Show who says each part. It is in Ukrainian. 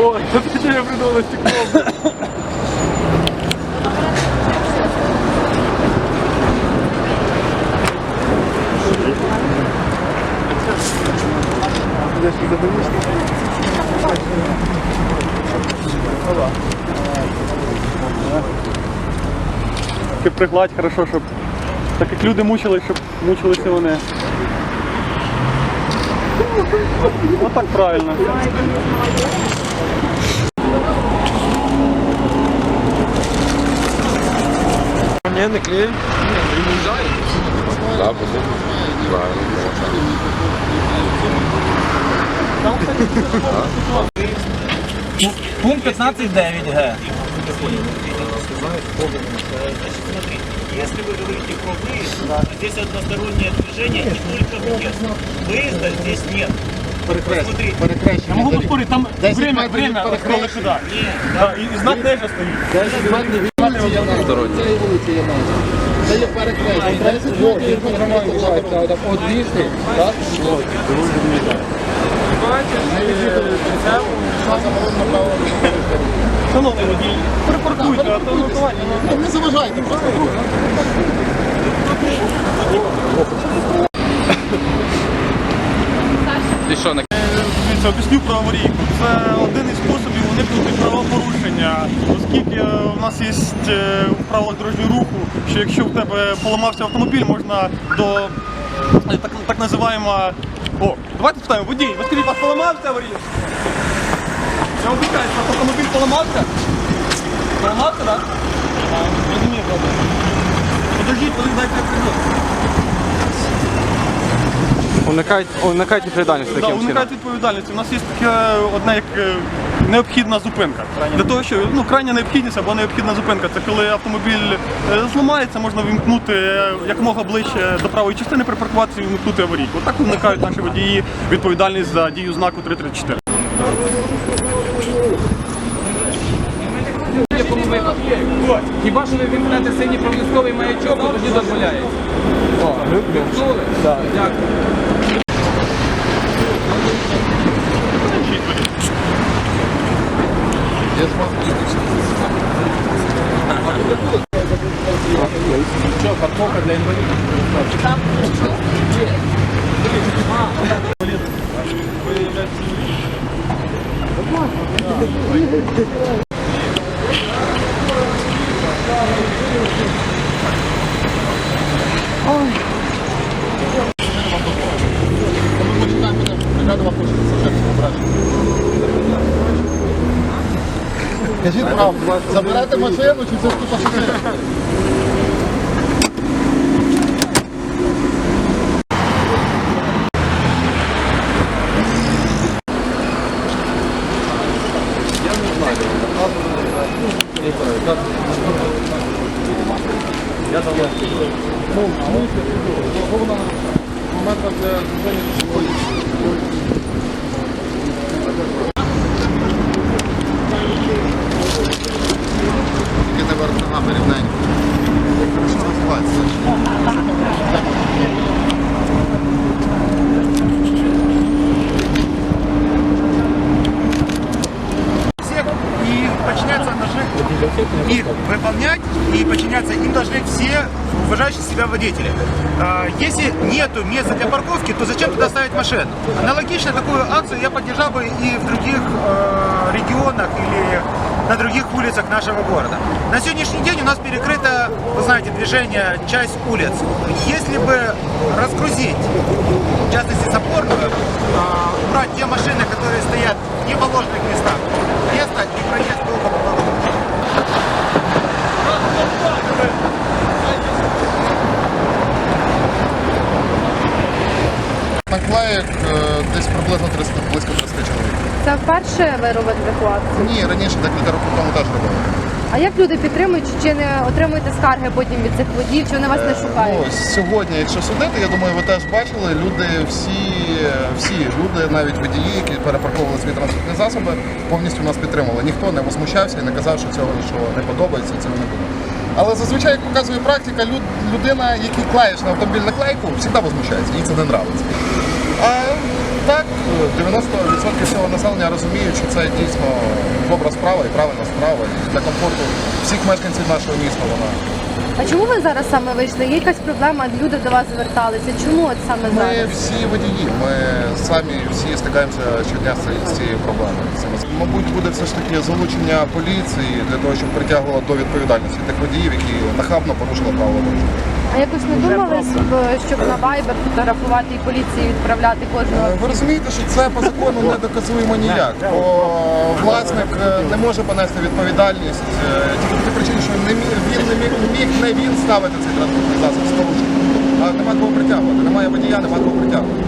Speaker 1: О, це що я придумав стекло. Ти пригладь хорошо, щоб так як люди мучились, щоб мучилися вони. Отак правильно.
Speaker 2: Ні, не клеїть.
Speaker 3: Да, буде. Правильно.
Speaker 2: Пункт 15.9 Г.
Speaker 4: Если вы говорите про выезд, то здесь одностороннее движение и только въезд. Выезда здесь нет. Посмотрите.
Speaker 1: Я можу поспорити, там время, время відкрили сюди. Да, і, і знак теж стоїть.
Speaker 5: Це є перекрестя. 10 метрів одвісти, так?
Speaker 1: Шановний водій, припаркуйте, а то нотування.
Speaker 5: Не заважайте, просто
Speaker 3: Ти що, не
Speaker 1: Дивіться, об'ясню про аварійку. Це один із способів уникнути правопорушення, оскільки е, у нас є е, у правилах дорожнього руху, що якщо в тебе поламався автомобіль, можна до е, так, так називаємо. О, давайте спитаємо, водій, ви скажіть, у вас поламався аварійка? Я обіцяю, що автомобіль поламався? Поламався, так? А, Розумію, добре. Подождіть, коли дайте.
Speaker 2: Уникайте, уникайте відповідальності
Speaker 1: Да,
Speaker 2: таким чином.
Speaker 1: уникають відповідальності. У нас є таке одне як е, необхідна зупинка. Для того, що ну крайня необхідність або необхідна зупинка. Це коли автомобіль е, зламається, можна вимкнути е, якомога ближче до правої частини, припаркуватися і вимкнути аварійку. Так уникають наші водії відповідальність за дію знаку 334.
Speaker 6: В якому випадку? Хіба що ви вімкнете синій проблисковий маячок, то тоді дозволяє. О, вимкнули? Так. Дякую. Що, парковка для інвалідів?
Speaker 5: Кажіть правду, заберете машину чи це тут пасажир? Тільки
Speaker 7: их выполнять и подчиняться им должны все уважающие себя водители. А, Если нету места для парковки, то зачем туда ставить машину? Аналогично такую акцию я поддержал бы и в других э, регионах или на других улицах нашего города. На сегодняшний день у нас перекрыто, вы знаете, движение часть улиц. Если бы разгрузить, в частности запорную, а, убрать те машины, которые стоят в неположенных местах, место и проезд был бы по
Speaker 5: Наклеїк е, десь приблизно 300, близько 300 чоловік.
Speaker 8: Це вперше ви робите таку?
Speaker 5: Ні, раніше декілька років тому теж робили.
Speaker 8: А як люди підтримують, чи не отримуєте скарги потім від цих водіїв, чи вони вас не шукають?
Speaker 5: Ну, сьогодні, якщо судити, я думаю, ви теж бачили, люди всі, всі люди, навіть водії, які перепарковували свої транспортні засоби, повністю нас підтримували. Ніхто не возмущався і не казав, що цього що не подобається, цього не буде. Але зазвичай, як показує практика, люд, людина, який клеїш на автомобіль наклейку, завжди возмущається, їй це не подобається. А так, е, 90% всього населення розуміють, що це дійсно добра справа і правильна справа. І для комфорту всіх мешканців нашого міста вона.
Speaker 8: А чому ви зараз саме вийшли? Є якась проблема, люди до вас зверталися? Чому от саме
Speaker 5: Ми
Speaker 8: зараз?
Speaker 5: всі водії, ми самі всі стикаємося щодня з цією- проблемою. Мабуть, буде все ж таки залучення поліції для того, щоб притягувала до відповідальності тих водіїв, які нахабно порушили правила дорожнього.
Speaker 8: А якось не думали, щоб- на Viber фотографувати і поліції відправляти кожного?
Speaker 5: Ви розумієте, що це по закону не доказуємо ніяк, бо власник е, не може понести відповідальність е, тільки по причині, що не міг, він не міг, міг не він ставити цей транспортний засіб з порушенням. А нема кого притягувати, немає водія, нема кого притягувати.